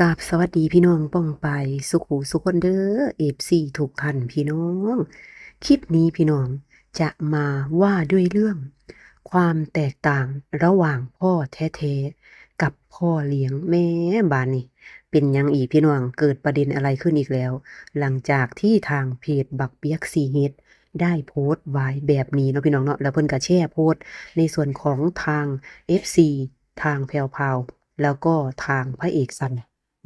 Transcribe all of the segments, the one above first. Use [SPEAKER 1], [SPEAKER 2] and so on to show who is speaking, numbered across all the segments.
[SPEAKER 1] กาบสวัสดีพี่น้องป้องไป สุขหูสุขคนเด้อเอฟซีทุกท่านพี่น้อง คลิปนี้พี่น้องจะมาว่าด้วยเรื่อง ความแตกต่างระหว่างพ่อแท้ๆกับพ่อเลี้ยงแม่บานนี่ เป็นยังอีกพี่น้องเกิดประเด็นอะไรขึ้นอีกแล้ว หลังจากที่ทางเพจบักเปียกซีเฮดได้โพสต์ไว้แบบนี้เนาะพี่น้องเนาะแล้วเพิ่นก็แชร์โพสต์ ในส่วนของทาง FC ทางแพรวพาวแล้วก็ทางพระเอกสัน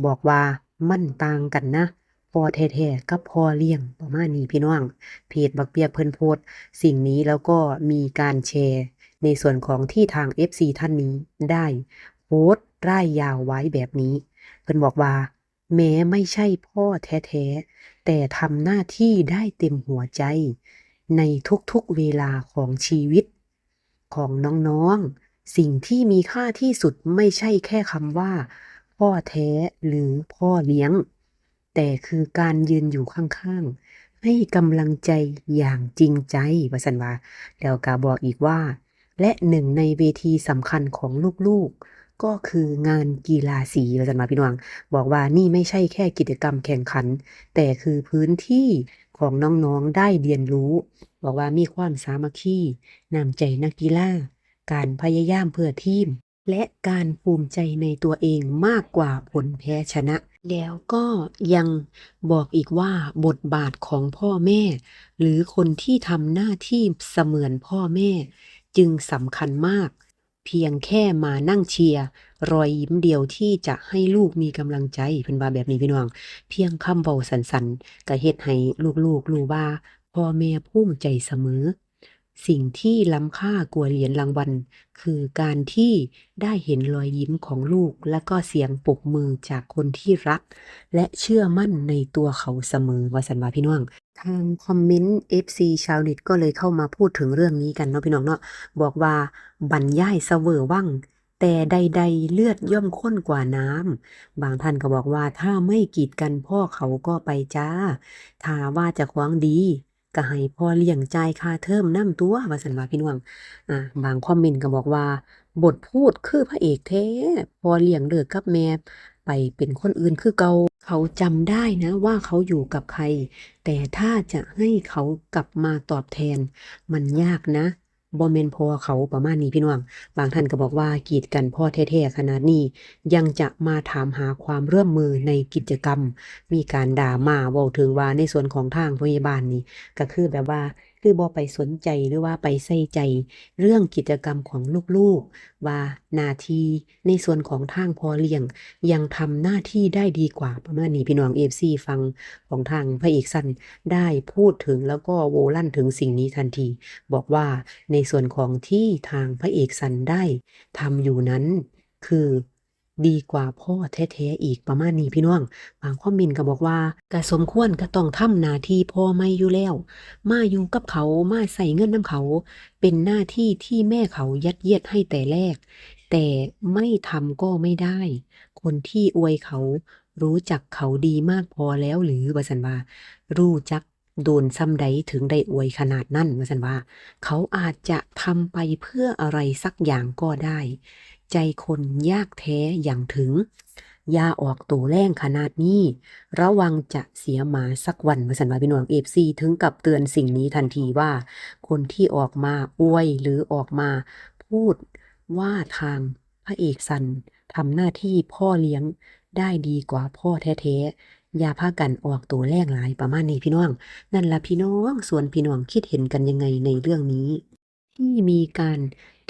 [SPEAKER 1] บอกว่ามันต่างกันนะพ่อแท้ๆกับพ่อเลี้ยงประมาณนี้พี่น้อง เพจบักเปียเพิ่นโพสสิ่งนี้แล้วก็มีการแชร์ ในส่วนของที่ทาง FC ท่านนี้ได้โพสร่ายยาวไว้แบบนี้ เพิ่นบอกว่า แม้ไม่ใช่พ่อแท้ๆแต่ทำหน้าที่ได้เต็มหัวใจ ในทุกๆเวลาของชีวิต ของน้องๆ สิ่งที่มีค่าที่สุดไม่ใช่แค่คำว่า พ่อแท้หรือพ่อเลี้ยง แต่คือการยืนอยู่ข้างๆ ให้กำลังใจอย่างจริงใจว่าสันว่าแล้วก็บอกอีกว่า และหนึ่งในเวทีสำคัญของลูกๆก็คืองานกีฬาสีว่าสันว่าพี่น้องบอกว่านี่ไม่ใช่แค่กิจกรรมแข่งขัน แต่คือพื้นที่ของน้องๆได้เรียนรู้ บอกว่ามีความสามัคคีน้ำใจนักกีฬา การพยายามเพื่อทีม และการภูมิใจในตัวเองมากกว่าผลแพ้ชนะ แล้วก็ยังบอกอีกว่าบทบาทของพ่อแม่ หรือคนที่ทำหน้าที่เสมือนพ่อแม่ จึงสำคัญมาก เพียงแค่มานั่งเชียร์รอยยิ้มเดียวที่จะให้ลูกมีกำลังใจเพิ่นว่าแบบนี้พี่น้อง เพียงคำเบาสันๆก็เฮ็ดให้ลูกๆรู้ว่าพ่อแม่ภูมิใจเสมอ สิ่งที่ล้ำค่ากว่าเหรียญรางวัล คือการที่ได้เห็นรอยยิ้มของลูก และก็เสียงปรบมือจากคนที่รัก และเชื่อมั่นในตัวเขาเสมอวาสันวาพี่น้อง ทางคอมเมนต์ FC ชาวเน็ตก็เลยเข้ามาพูดถึงเรื่องนี้กันเนาะพี่น้องเนาะบอกว่าบรรยายเสวอว่างแต่ใด ๆ เลือดย่อมข้นกว่าน้ำ บางท่านก็บอกว่าถ้าไม่กีดกันพ่อเขาก็ไปจ้าถ้าว่าจะคว้างดี ก็ให้พ่อเลี้ยงจ่ายค่าเทอมนำตัวว่าสันว่าพี่น้องอ่าบางคอมเมนต์ก็บอกว่า บทพูดคือพระเอกแท้พ่อเลี้ยงเลิกกับแม่ไปเป็นคนอื่นคือเกาเขาจำได้นะว่าเขาอยู่กับใคร แต่ถ้าจะให้เขากลับมาตอบแทน มันยากนะ บ่แม่นพ่อเขาประมาณนี้พี่น้อง บางท่านก็บอกว่ากีดกันพ่อแท้ๆขนาดนี้ ยังจะมาถามหาความร่วมมือในกิจกรรม มีการด่ามาเว้าถึงว่าในส่วนของทางพยาบาลนี่ก็คือแบบว่า คือบ่ไปสนใจหรือว่าไปใส่ใจ เรื่องกิจกรรมของลูกๆ ว่าหน้าที่ในส่วนของทางพอเลี้ยง ยังทำหน้าที่ได้ดีกว่าประมาณนี้พี่น้อง FC ฟังของทางพระเอกสันได้พูดถึงแล้วก็โวลั่นถึงสิ่งนี้ทันที บอกว่าในส่วนของที่ทางพระเอกสันได้ทำอยู่นั้น คือ ดีกว่าพ่อแท้ๆอีกประมาณนี้พี่น้อง บางคอมเมนต์ก็บอกว่าก็สมควรก็ต้องทำหน้าที่พ่อไม่อยู่แล้ว มาอยู่กับเขามาใส่เงินน้ำเขา เป็นหน้าที่ที่แม่เขายัดเยียดให้แต่แรก แต่ไม่ทำก็ไม่ได้ คนที่อวยเขารู้จักเขาดีมากพอแล้วหรือว่าสันวารู้จัก โดนซ้ำใดถึงได้อวยขนาดนั้นว่าสันว่า เขาอาจจะทำไปเพื่ออะไรสักอย่างก็ได้ ใจคนยากแท้อย่างถึงยาออกตัวแรงขนาดนี้ ระวังจะเสียหมาสักวันมาสันว่าพี่น้องเอฟซีถึงกับเตือนสิ่งนี้ทันทีว่า คนที่ออกมาอวยหรือออกมา พูดว่าทางพระเอกสันทำหน้าที่พ่อเลี้ยงได้ดีกว่าพ่อแท้ อย่าพากันออกตัวแรงหลายประมาณนี้พี่น้อง นั่นละพี่น้อง ส่วนพี่น้องคิดเห็นกันยังไงในเรื่องนี้ ที่มีการ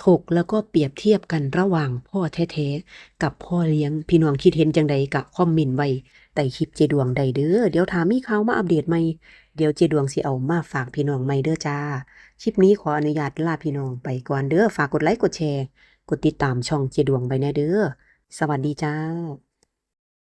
[SPEAKER 1] ถกแล้วก็เปรียบเทียบกันระหว่างพ่อแท้ๆกับพ่อเลี้ยงพี่น้องคิดเห็นจังใดกะคอมเมนต์ไว้ใต้คลิปเจดวงใดเด้อเดี๋ยวถามมีข่าวมาอัปเดตใหม่เดี๋ยวเจดวงสิเอามาฝากพี่น้องใหม่เด้อจ้าคลิปนี้ขออนุญาตลาพี่น้องไปก่อนเด้อฝากกดไลค์กดแชร์ กดติดตามช่องเจดวงไปแน่เด้อสวัสดีจ้า